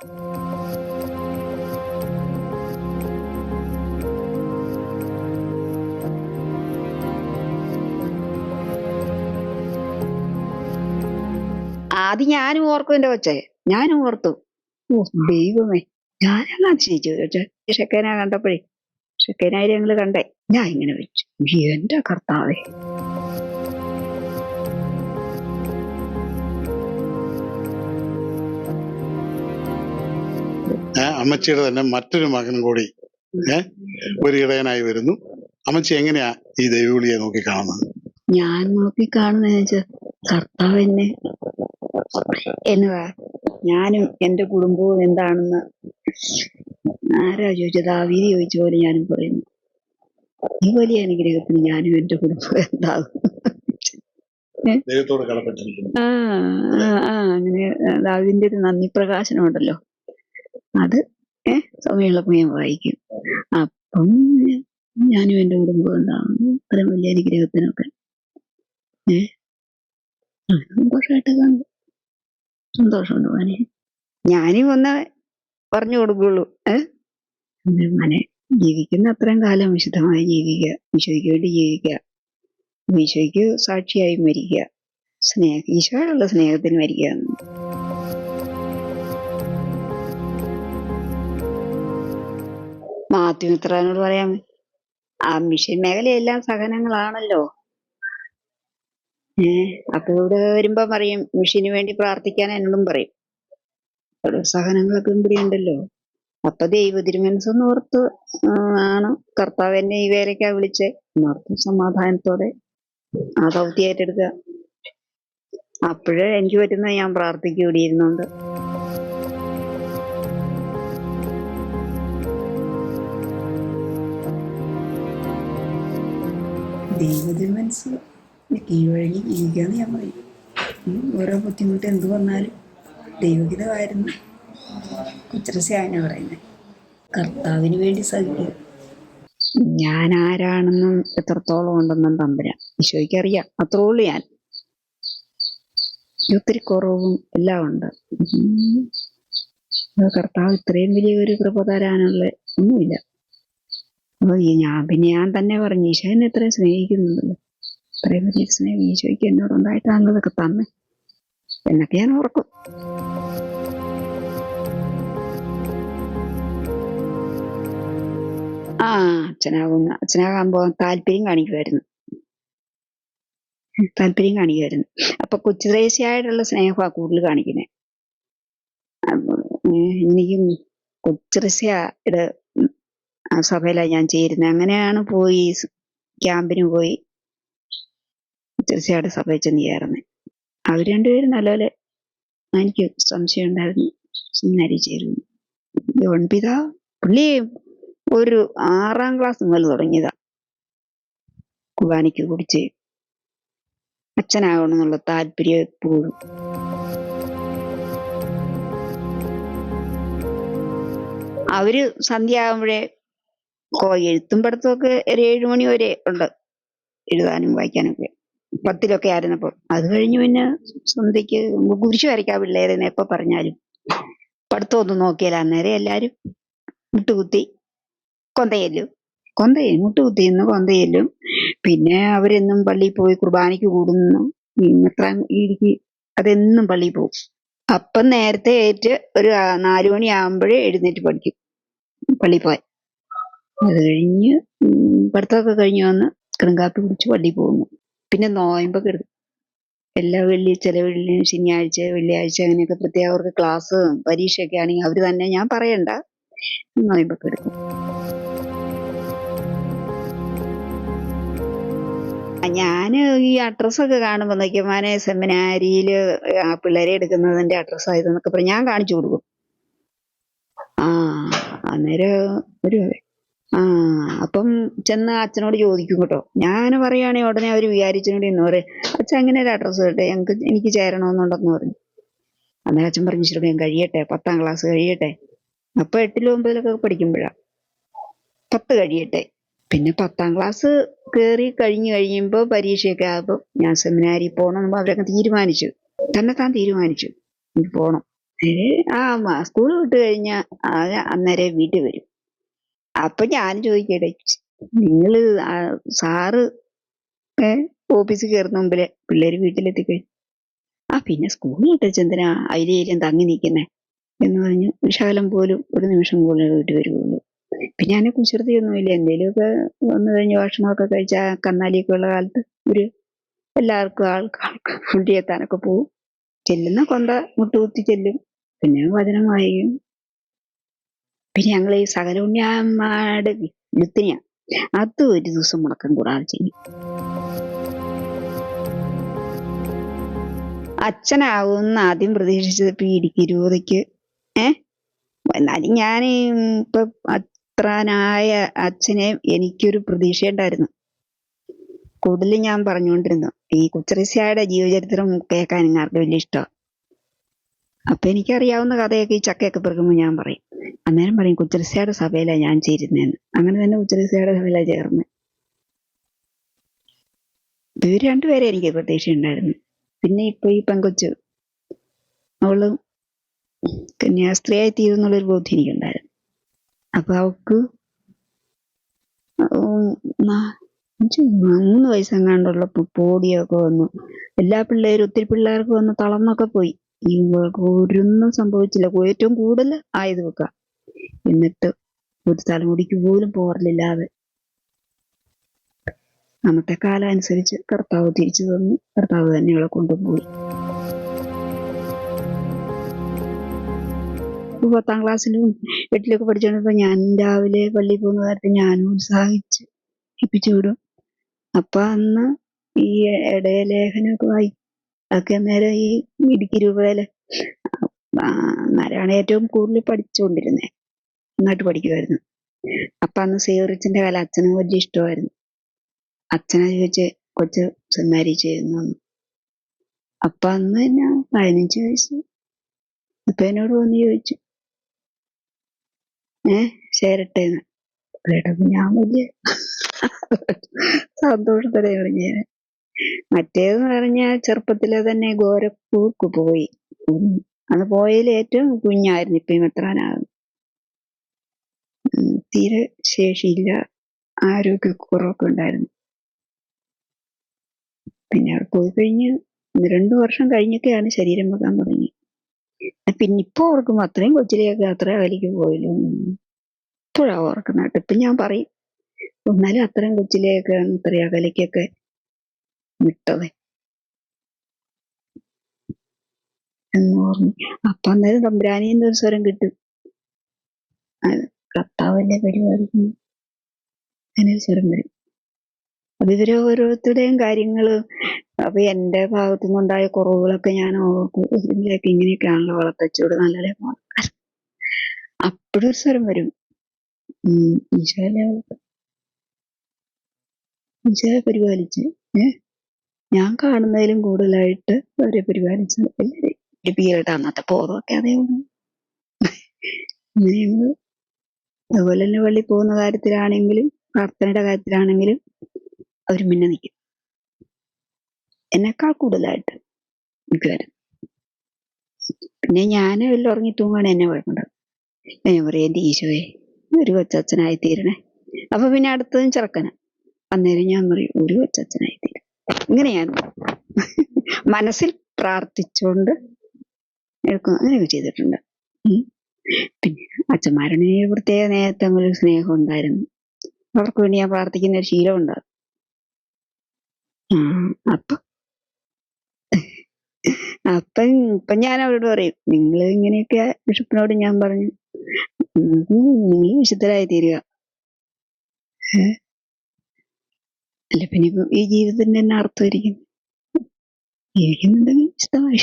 ആദ്യം ഞാനും ഓർക്കും എന്റെ കൊച്ചെ. ഞാനും ഓർത്തു. ഓ ദൈവമേ. ഞാനെല്ലാം ചോദിച്ചേ ഷെക്കേന കണ്ടപ്പോഴേ ഷെക്കേനായി ഞങ്ങൾ കണ്ടേ? ഞാൻ ഇങ്ങനെ വെച്ചു എന്റെ കർത്താവേ. അമ്മച്ചിയുടെ തന്നെ മറ്റൊരു മകനും കൂടി ഏർ ഒരു ഇടയനായി വരുന്നു. അമ്മച്ചി എങ്ങനെയാ ഈ ദൈവവിളിയെ നോക്കി കാണുന്നത് ഞാൻ നോക്കി കാണുന്ന വെച്ചാൽ കർത്താവ് എന്നെ എന്നതാ ഞാനും എന്റെ കുടുംബവും എന്താണെന്ന് ആരാ ചോദിച്ചത്? ആ വീതി ചോദിച്ച പോലെ ഞാനും പറയുന്നു. ഈ വലിയ അനുഗ്രഹത്തിന് ഞാനും എന്റെ കുടുംബവും എന്താകും? ദൈവത്തോട് കടപ്പെട്ടിരിക്കുന്നു. ആ ആ, ആ അങ്ങനെ ദാവിന്റെ ഒരു നന്ദി പ്രകാശനം ഉണ്ടല്ലോ. അത് ഞാൻ വായിക്കും. അപ്പം ഞാനും എന്റെ കുടുംബവും ഉണ്ടാവുന്നു അത്ര വലിയ അനുഗ്രഹത്തിനൊക്കെ ഏഹ് സന്തോഷമായിട്ട് കാണും സന്തോഷമുണ്ട് മോനെ. ഞാനും ഒന്ന് പറഞ്ഞു കൊടുക്കുള്ളൂ ഏഹ് മോനെ ജീവിക്കുന്ന അത്രയും കാലം വിശുദ്ധമായി ജീവിക്കുക ഈശോയ്ക്ക് വേണ്ടി ജീവിക്കുക. ഈശോയ്ക്ക് സാക്ഷിയായി മരിക്കുക. സ്നേഹ ഈശോയോടുള്ള സ്നേഹത്തിന് മരിക്കുക. മാത്യുമിത്രാനോട് പറയാം. ആ മിഷൻ മേഖലയെല്ലാം സഹനങ്ങളാണല്ലോ. ഏ അപ്പൊ ഇവിടെ വരുമ്പോ പറയും മിഷന് വേണ്ടി പ്രാർത്ഥിക്കാൻ എന്നോടും പറയും. അവിടെ സഹനങ്ങളൊക്കെ ഇവിടെ ഉണ്ടല്ലോ അപ്പൊ ദൈവ തിരുമനസ്സൊന്ന് ഓർത്ത് ആണ്. കർത്താവ് എന്നെ ഈ വേലയ്ക്കാ വിളിച്ച്. ഓർത്ത് സമാധാനത്തോടെ ആ ദൗത്യം ഏറ്റെടുക്കുക അപ്പോഴേ എനിക്ക് പറ്റുന്ന ഞാൻ പ്രാർത്ഥിക്കും ഇവിടെ മനസ്സിലാവും കീഴ്വഴങ്ങി ജീവിക്കാന്ന് ഞാൻ പറയും. ഓരോ ബുദ്ധിമുട്ട് എന്ത് വന്നാലും ദൈവഹിതമായിരുന്നു. കുച്ചരസ്യാണ് പറയുന്നത് കർത്താവിന് വേണ്ടി സഹിക്കും ഞാൻ ആരാണെന്നും എത്രത്തോളം ഉണ്ടെന്നും തമ്പുരാൻ ഈശോയ്ക്കറിയാം. അത്രേ ഉള്ളൂ ഞാൻ. ഒത്തിരി കുറവും എല്ലാം ഉണ്ട്. കർത്താവ് ഇത്രയും വലിയ ഒരു കൃപ തരാനുള്ള ഒന്നുമില്ല. അപ്പൊ ഈ ഞാൻ പിന്നെ ഞാൻ തന്നെ പറഞ്ഞു ഈശോ എന്നെ ഇത്രയും സ്നേഹിക്കുന്നുണ്ടല്ലോ. ഇത്രയും വലിയ സ്നേഹം ഈശോയ്ക്ക് എന്നോട് ഉണ്ടായിട്ടാണല്ലോ ഇതൊക്കെ തന്നെ. എന്നൊക്കെ ഞാൻ ഓർക്കും. ആ അച്ഛനാകുന്ന അച്ഛനാകുമ്പോ താല്പര്യം കാണിക്കുമായിരുന്നു. താല്പര്യം കാണിക്കുമായിരുന്നു. അപ്പൊ കൊച്ചുദേശിയായിട്ടുള്ള സ്നേഹമാണ് കൂടുതൽ കാണിക്കുന്നത് എനിക്കും കൊച്ചുറസ്യയുടെ സഭയിലാണ് ഞാൻ ചേരുന്നത് അങ്ങനെയാണ് പോയി ക്യാമ്പിന് പോയി തീർച്ചയായിട്ടും സഭയിൽ ചെന്ന് ചേർന്നത് അവർ രണ്ടുപേരും നല്ലപോലെ എനിക്ക് സംശയം ഉണ്ടായിരുന്നു. സെമിനാരി ചേരുന്നു. ജോൺ പുള്ളി ഒരു ആറാം ക്ലാസ് മുതൽ തുടങ്ങിയതാ. കുർബാനയ്ക്ക് കുടിച്ച് അച്ഛനാകണമെന്നുള്ള താല്പര്യം എപ്പോഴും. അവർ സന്ധ്യ ആകുമ്പോഴേ കോ എഴുത്തും പഠിത്തവും ഒക്കെ ഒരു ഏഴു മണി വരെ ഉണ്ട്. എഴുതാനും വായിക്കാനൊക്കെ പത്തിലൊക്കെ ആയിരുന്നപ്പോൾ. അത് കഴിഞ്ഞ് പിന്നെ സന്ധ്യക്ക് കുരിശ് വരയ്ക്കാൻ പിള്ളേരെന്ന് എപ്പോ പറഞ്ഞാലും. പഠിത്തം ഒന്നും നോക്കിയാൽ അന്നേരം എല്ലാരും മുട്ടുകുത്തി കൊന്തയെല്ലും. കൊന്തയും മുട്ടുകുത്തിന്ന് കൊന്തയല്ലും. പിന്നെ അവരെന്നും പള്ളിയിൽ പോയി കുർബാനയ്ക്ക് കൂടുന്നു. ഇത്ര ഇരിക്ക് അതെന്നും പള്ളിയിൽ പോകും. അപ്പം നേരത്തെ ഏറ്റ് ഒരു ആ, നാലു മണിയാകുമ്പോഴേ എഴുന്നേറ്റ് പഠിക്കും. പള്ളിയിൽ പോയി അത് കഴിഞ്ഞ് പഠിത്തമൊക്കെ കഴിഞ്ഞ് വന്ന് കിടങ്കാപ്പി കുടിച്ച് പള്ളിയിൽ പോകുന്നു. പിന്നെ നോയമ്പൊക്കെ എടുക്കും എല്ലാ വെള്ളി ചില വെള്ളി ശനിയാഴ്ച വെള്ളിയാഴ്ച അങ്ങനെയൊക്കെ പ്രത്യേക അവർക്ക് ക്ലാസ് പരീക്ഷയൊക്കെ ആണെങ്കിൽ അവർ തന്നെ ഞാൻ പറയണ്ട. നോയമ്പൊക്കെ എടുക്കും ഞാൻ ഈ അഡ്രസ്സൊക്കെ കാണുമ്പോൾ നോക്കിയമാനെ സെമിനാരിയിൽ ആ പിള്ളേരെ എടുക്കുന്നതിന്റെ അഡ്രസ്സ് ആയതെന്നൊക്കെ പറഞ്ഞ് ഞാൻ കാണിച്ചു കൊടുക്കും. ആ അന്നേരം ഒരു ആ അപ്പം ചെന്ന് അച്ഛനോട് ചോദിക്കും കേട്ടോ. ഞാൻ പറയുകയാണെങ്കിൽ ഉടനെ അവർ വിചാരിച്ചോണ്ട് എന്ന് പറയും അച്ഛൻ അങ്ങനെ ഒരു അഡ്രസ്സ് കേട്ടെ ഞങ്ങൾക്ക് എനിക്ക് ചേരണമെന്നുണ്ടെന്ന് പറഞ്ഞു. അന്നേരം അച്ഛൻ പറഞ്ഞു ഇച്ചിരി ഞാൻ കഴിയട്ടെ പത്താം ക്ലാസ് കഴിയട്ടെ. അപ്പൊ എട്ടിലും ഒമ്പതിലൊക്കെ പഠിക്കുമ്പോഴാ. പത്ത് കഴിയട്ടെ. പിന്നെ പത്താം ക്ലാസ് കയറി കഴിഞ്ഞു കഴിയുമ്പോൾ പരീക്ഷയൊക്കെ ആകുമ്പോൾ ഞാൻ സെമിനാരി പോകണം അവരൊക്കെ തീരുമാനിച്ചു. തന്നെ താൻ തീരുമാനിച്ചു. പോകണം ആ സ്കൂൾ വിട്ട് കഴിഞ്ഞാ ആകെ അന്നേരം വീട്ടിൽ വരും. അപ്പൊ ഞാൻ ചോദിക്കട്ടെ നിങ്ങൾ സാറ് ഓഫീസിൽ കയറുന്ന മുമ്പിൽ പിള്ളേര് വീട്ടിലെത്തി വീട്ടിലെത്തിക്കഴിഞ്ഞു ആ പിന്നെ സ്കൂളിൽ ഇട്ടെന്തിനാ അതിലേലും തങ്ങി നിൽക്കുന്നേ എന്ന് പറഞ്ഞു. വിശാലം പോലും ഒരു നിമിഷം പോലും വീട്ടിൽ വരുവുള്ളൂ പിന്നെ അതിനെ കുസൃതിയൊന്നുമില്ല. എന്തെങ്കിലുമൊക്കെ വന്നു കഴിഞ്ഞ് ഭക്ഷണമൊക്കെ കഴിച്ച കന്നാലിയൊക്കെ ഉള്ള കാലത്ത് ഒരു എല്ലാവർക്കും ആൾക്ക് ഫുഡ് എത്താനൊക്കെ പോവും. ചെല്ലുന്ന കൊന്ത മുട്ടുകുത്തി ചെല്ലും. പിന്നെ വചനം വായിക്കും. പിന്നെ ഞങ്ങൾ ഈ സകലുണ്ണിയമ്മയുടെ വിത്തിനെയാണ് അത് ഒരു ദിവസം മുടക്കം കൂടാതെ ചെയ്യും. അച്ഛനാവുമെന്ന് ആദ്യം പ്രതീക്ഷിച്ചത് ഇപ്പൊ ഇടുക്കി രൂപതയ്ക്ക് ഏ? എന്നാലും ഞാൻ ഇപ്പൊ അത്രനായ അച്ഛനെ എനിക്കൊരു പ്രതീക്ഷയുണ്ടായിരുന്നു. കൂടുതൽ ഞാൻ പറഞ്ഞുകൊണ്ടിരുന്നു. ഈ കുച്ചറിസ്യായുടെ ജീവചരിത്രം കേൾക്കാൻ ആർക്കും വലിയ ഇഷ്ടമാണ് അപ്പൊ എനിക്കറിയാവുന്ന കഥയൊക്കെ ഈ ചക്കയൊക്കെ പിറക്കുമ്പോൾ ഞാൻ പറയും. അന്നേരം പറയും കുച്ചരസയുടെ സഭയിലാണ് ഞാൻ ചേരുന്നതെന്ന് അങ്ങനെ തന്നെ കുച്ചരസയുടെ സഭയിലാണ് ചേർന്ന്. ഇവർ രണ്ടുപേരെ എനിക്ക് പ്രതീക്ഷയുണ്ടായിരുന്നു പിന്നെ ഇപ്പൊ ഈ പെങ്കൊച്ചു അവൾ കന്യാസ്ത്രീയായി തീരുന്നുള്ളൊരു ബോധ്യം എനിക്കുണ്ടായിരുന്നു. അപ്പൊ അവക്ക് മൂന്ന് വയസ്സെങ്ങാണ്ടുള്ള പോടിയൊക്കെ വന്നു. എല്ലാ പിള്ളേരും ഒത്തിരി പിള്ളേർക്ക് വന്ന് തളർന്നൊക്കെ പോയി. ഇവൾക്ക് ഒരൊന്നും സംഭവിച്ചില്ല. ഏറ്റവും കൂടുതൽ ആയത് വെക്ക എന്നിട്ട് ഒരു തലമുടിക്ക് പോലും പോറലില്ലാതെ അന്നത്തെ കാലം അനുസരിച്ച് കർത്താവ് തിരിച്ചു തന്നു. കർത്താവ് തന്നെ അവളെ കൊണ്ടുപോയി. പത്താം ക്ലാസ്സിലും എട്ടിലൊക്കെ പഠിച്ചുകൊണ്ടിപ്പോ ഞാൻ രാവിലെ പള്ളിയിൽ പോകുന്ന കാര്യത്തിൽ ഞാനും ഉത്സാഹിച്ച് ഇപ്പിച്ചു വിടും. അപ്പൊ അന്ന് ഈ ഇടയലേഖനമൊക്കെ വായി അതൊക്കെ അന്നേരം ഈ ഇടുക്കി രൂപയിൽ അന്നേരമാണ് ഏറ്റവും കൂടുതൽ പഠിച്ചുകൊണ്ടിരുന്നത് നന്നായിട്ട് പഠിക്കുമായിരുന്നു അപ്പൊ അന്ന് സേവറിച്ചിന്റെ കാലം അച്ഛനും വലിയ ഇഷ്ടമായിരുന്നു. അച്ഛനെ ചോദിച്ച് കൊച്ച് സെമിനാരി ചെയ്യുന്നു അപ്പൊ അന്ന് ഞാൻ പതിനഞ്ച് വയസ്സ്. അപ്പൊ എന്നോട് വന്ന് ചോദിച്ചു ഏ ചേരട്ടേന്ന്? ഞാൻ വലിയ സന്തോഷത്തോടെ പറഞ്ഞത് മറ്റേതെന്ന് പറഞ്ഞാൽ ചെറുപ്പത്തിലെ തന്നെ ഗോരഖ്പൂർക്ക് പോയി. അന്ന് പോയതിൽ ഏറ്റവും കുഞ്ഞായിരുന്നു ഇപ്പം മെത്രാനാകും തീരെ ശേഷിയില്ല. ആരോഗ്യക്കുറവൊക്കെ ഉണ്ടായിരുന്നു. പിന്നെ അവിടെ പോയി കഴിഞ്ഞ് രണ്ടു വർഷം കഴിഞ്ഞൊക്കെയാണ് ശരീരം വെക്കാൻ തുടങ്ങി. പിന്നെ ഇപ്പൊ ഓർക്കും അത്രയും കൊച്ചിലേക്ക് അത്ര വലിക്ക് പോയല്ലോ. ഇപ്പോഴാ ഓർക്കുന്നത് ഇപ്പൊ ഞാൻ പറയും എന്നാലും അത്രയും കൊച്ചിലേക്ക് അത്ര അകലേക്കൊക്കെ വിട്ടത്. എന്ന് പറഞ്ഞു. അപ്പൊ അന്നേരം തമ്പുരാനിന്ന് ഒരു സ്വരം കിട്ടും. കർത്താവല്ലേ പരിപാലിക്കുന്നു അങ്ങനെ ഒരു സ്വരം വരും. അത് ഇവരെ ഓരോരുത്തരുടെയും കാര്യങ്ങൾ അപ്പൊ എന്റെ ഭാഗത്തുനിന്നുണ്ടായ കുറവുകളൊക്കെ ഞാൻ ഓർക്കും. ഇങ്ങനെയൊക്കെയാണല്ലോ വളർത്തച്ചോട് നല്ലതേ അപ്പോഴൊരു സ്വരം വരും. ഉം ഈശോയെ പരിപാലിച്ച് ഏ? ഞാൻ കാണുന്നതിലും കൂടുതലായിട്ട് അവരെ പരിപാലിച്ച് എല്ലാവരെയും ലിപിയിലിട്ട് അന്നത്തെ ബോധമൊക്കെ അതേ ഉള്ളൂ. അങ്ങനെയാണ് അതുപോലെ തന്നെ പള്ളി പോകുന്ന കാര്യത്തിലാണെങ്കിലും പ്രാർത്ഥനയുടെ കാര്യത്തിലാണെങ്കിലും അവർ മുന്നേ നിൽക്കും എന്നെക്കാൾ കൂടുതലായിട്ട് മിക്കവാറും. പിന്നെ ഞാൻ വല്ല ഉറങ്ങി തൂങ്ങാണ് എന്നെ കുഴപ്പമുണ്ടാവും ഞാൻ പറയും എന്റെ ഈശോയെ ഒരു കൊച്ചച്ഛനായി തീരണേ അപ്പൊ പിന്നെ അടുത്തതും ചെറുക്കനാ. അന്നേരം ഞാൻ പറയും ഒരു കൊച്ചച്ഛനായി തീരും ഇങ്ങനെ ഞാൻ മനസ്സിൽ പ്രാർത്ഥിച്ചുകൊണ്ട് എടുക്കും അങ്ങനെയൊക്കെ ചെയ്തിട്ടുണ്ട്. പിന്നെ അച്ഛന്മാരുടെ പ്രത്യേക നേരത്തെ ഒരു സ്നേഹം ഉണ്ടായിരുന്നു. അവർക്ക് വേണ്ടി ഞാൻ പ്രാർത്ഥിക്കുന്ന ഒരു ശീലം ഉണ്ടാകും അപ്പൊ അപ്പൊ ഇപ്പൊ ഞാൻ അവരോട് പറയും നിങ്ങൾ ഇങ്ങനെയൊക്കെ ബിഷപ്പിനോട് ഞാൻ പറഞ്ഞു. നിങ്ങൾ വിശുദ്ധരായി തീരുക? അല്ല പിന്നെ ഈ ജീവിതത്തിന്റെ തന്നെ അർത്ഥമായിരിക്കും ജീവിക്കുന്നുണ്ടെങ്കിൽ ഇഷ്ടമായി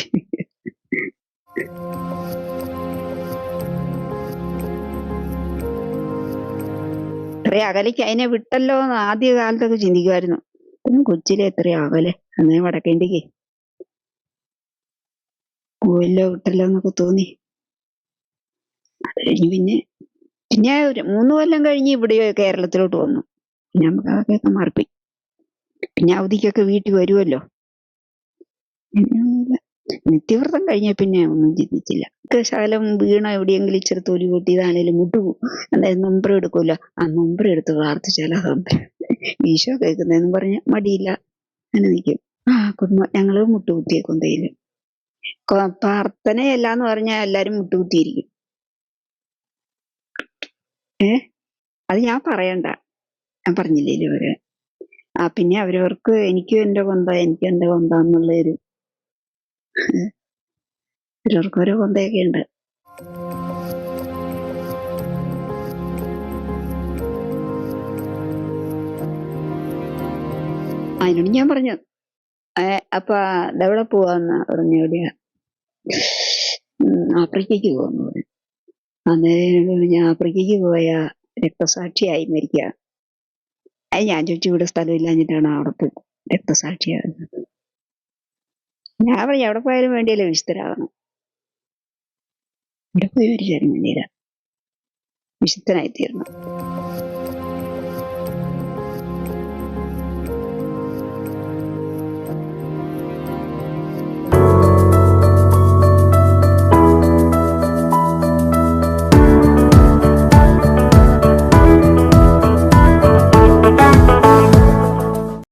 ഇത്ര അകലേക്ക് അതിനെ വിട്ടല്ലോ എന്ന് ആദ്യ കാലത്തൊക്കെ ചിന്തിക്കുമായിരുന്നു. പിന്നെ കൊച്ചിലെ എത്ര അകലെ അന്നേ വടക്കേണ്ടിക്ക് പോയല്ലോ വിട്ടല്ലോ എന്നൊക്കെ തോന്നി. അത് കഴിഞ്ഞ് പിന്നെ പിന്നെ മൂന്ന് കൊല്ലം കഴിഞ്ഞ് ഇവിടെയോ കേരളത്തിലോട്ട് വന്നു. പിന്നെ നമുക്ക് അതൊക്കെ മാറിപ്പോയി. പിന്നെ അവധിക്കൊക്കെ വീട്ടിൽ വരുമല്ലോ നിത്യവ്രതം കഴിഞ്ഞ പിന്നെ ഒന്നും ചിന്തിച്ചില്ല. ശകലം വീണ എവിടെയെങ്കിലും ഇച്ചിരി തൊലി പൊട്ടിയതാണേലും മുട്ടുപോകും എന്തായാലും നൊമ്പരം എടുക്കുമല്ലോ ആ നൊമ്പരം എടുത്ത് പ്രാർത്ഥിച്ചാൽ ഈശോ കേൾക്കുന്നതെന്ന് പറഞ്ഞ മടിയില്ല. അങ്ങനെ നിൽക്കും ആ കുടുംബം ഞങ്ങൾ മുട്ടുകുത്തിയേക്കും തേയിൽ പ്രാർത്ഥനയല്ല എന്ന് പറഞ്ഞാൽ എല്ലാരും മുട്ടുകുത്തിയിരിക്കും ഏ? അത് ഞാൻ പറയണ്ട. ഞാൻ പറഞ്ഞില്ലേ ഇവർ ആ പിന്നെ അവരവർക്ക് എനിക്കും എന്റെ കൊന്ത എനിക്കും എന്റെ കൊന്ത എന്നുള്ള ഒരു അവരവർക്ക് ഓരോ കൊന്തയൊക്കെ ഉണ്ട്. അതിനോട് ഞാൻ പറഞ്ഞു അപ്പൊ ഇതെവിടെ പോവാന്ന് പറഞ്ഞു എവിടെയാ? ആഫ്രിക്കയ്ക്ക് പോകുന്നു അന്നേരം ഞാൻ ആഫ്രിക്കയ്ക്ക് പോയ രക്തസാക്ഷിയായി മരിക്കുക ഞാൻ ചോദിച്ചു ഇവിടെ സ്ഥലമില്ലാഞ്ഞിട്ടാണ് അവിടെ പോയി രക്തസാക്ഷിയാകുന്നത് ഞാൻ പറഞ്ഞു എവിടെ പോയാലും വേണ്ടിയല്ലേ വിശുദ്ധരാകണം. ഇവിടെ പോയി മരിച്ചാലും വേണ്ടിയില്ല വിശുദ്ധനായി തീർന്നു